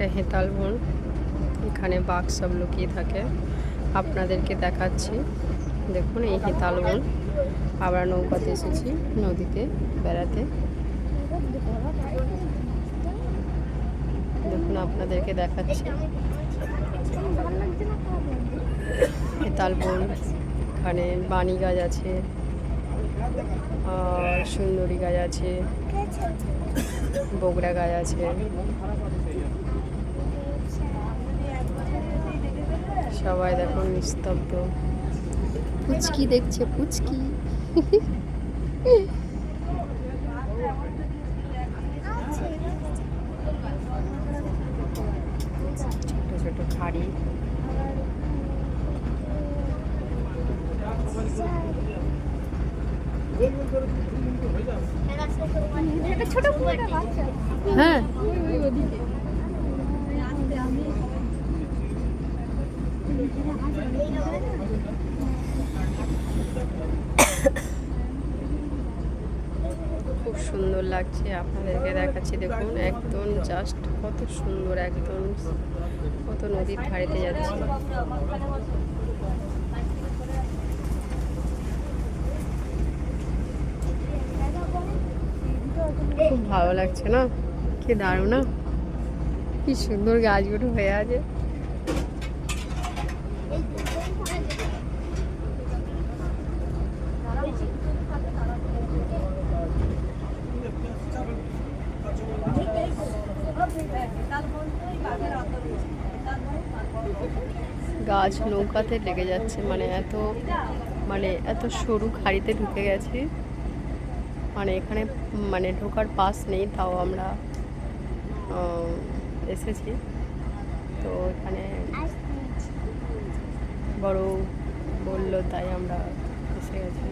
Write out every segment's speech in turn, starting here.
একটা হেতাল বন এখানে বাঘ সব লুকিয়ে থাকে। আপনাদেরকে দেখাচ্ছি। দেখুন এই হেতাল বন আমরা নৌকাতে এসেছি, নদীতে বেড়াতে। দেখুন আপনাদেরকে দেখাচ্ছি। হেতাল বন এখানে বাণী গাছ আছে। সুন্দরী গাছ আছে। বগড়া গাছ আছে। সবাই দেখো নিস্তব্ধ। পুচকি দেখছে পুচকি। ছোট ছোট খাড়ি। বাচ্চা। হ্যাঁ খুব সুন্দর লাগছে, আপনাদেরকে দেখাচ্ছি। দেখুন, একদম জাস্ট কত সুন্দর, একদম কত নদীর ধারেতে যাচ্ছে। খুব ভালো লাগছে না? কি দারুণ না? কি সুন্দর গাছগুলো হয়ে আছে। গাছ নৌকাতে লেগে যাচ্ছে মানে এত মানে এত সরু খাড়িতে ঢুকে গেছি। মানে এখানে মানে ঢোকার পাস নেই, তাও আমরা এসেছি। তো এখানে বড় বলল, তাই আমরা এসে গেছি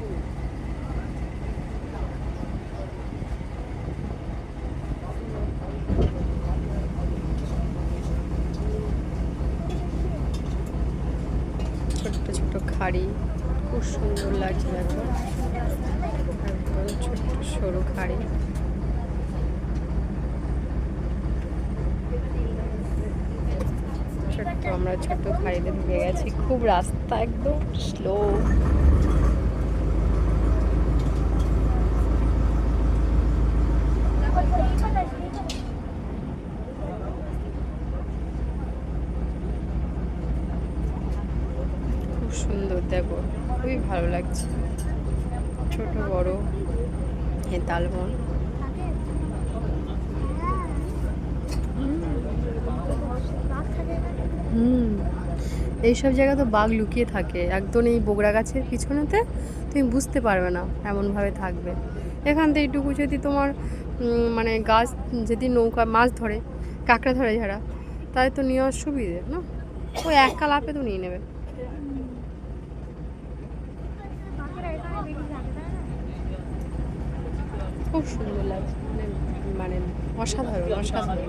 ছোট্ট ছোট খাড়ি খুব সুন্দর লাগছে দেখো। একদম ছোট্ট সরু খাড়ি ছোট্ট, আমরা ছোট্ট খাড়িতে ঢুকে গেছি। খুব রাস্তা একদম স্লো সুন্দর, দেখো, খুবই ভালো লাগছে। ছোট, বড় হেতাল বন। হুম। এইসব জায়গা তো বাঘ লুকিয়ে থাকে। একদম এই বগড়া গাছের পিছনেতে তুমি বুঝতে পারবে না, এমনভাবে থাকবে। এখান থেকে এইটুকু যদি তোমার মানে গাছ, যদি নৌকা, মাছ ধরে, কাঁকড়া ধরে যারা তাই তো নেওয়ার সুবিধে, না? ওই এক কালাপে তো নিয়ে নেবে। খুব সুন্দর লাগছে। মানে মানে অসাধারণ অসাধারণ।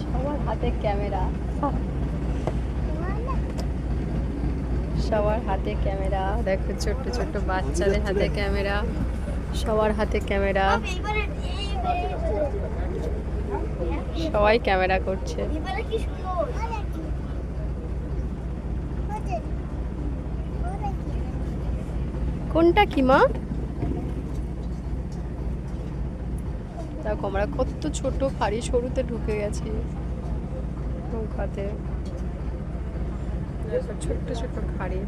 সবার হাতে ক্যামেরা। সবার হাতে ক্যামেরা। দেখো ছোট্ট ছোট্ট বাচ্চাদের হাতে ক্যামেরা। সবার হাতে ক্যামেরা। সবাই ক্যামেরা করছে। কোনটা কি, মা? দেখো, আমরা কত ছোট ফাড়ি সরুতে ঢুকে গেছি নৌকাতে। ছোট্ট ছোট্ট খাড়ি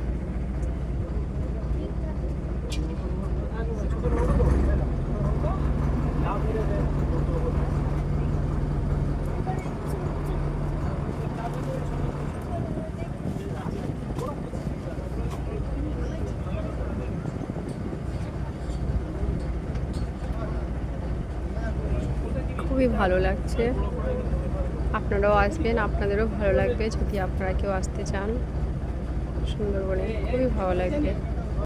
খুবই ভালো লাগছে। আপনারাও আসবেন, আপনাদেরও ভালো লাগবে। যদি আপনারা কেউ আসতে চান, সুন্দরবনে খুবই ভালো লাগবে।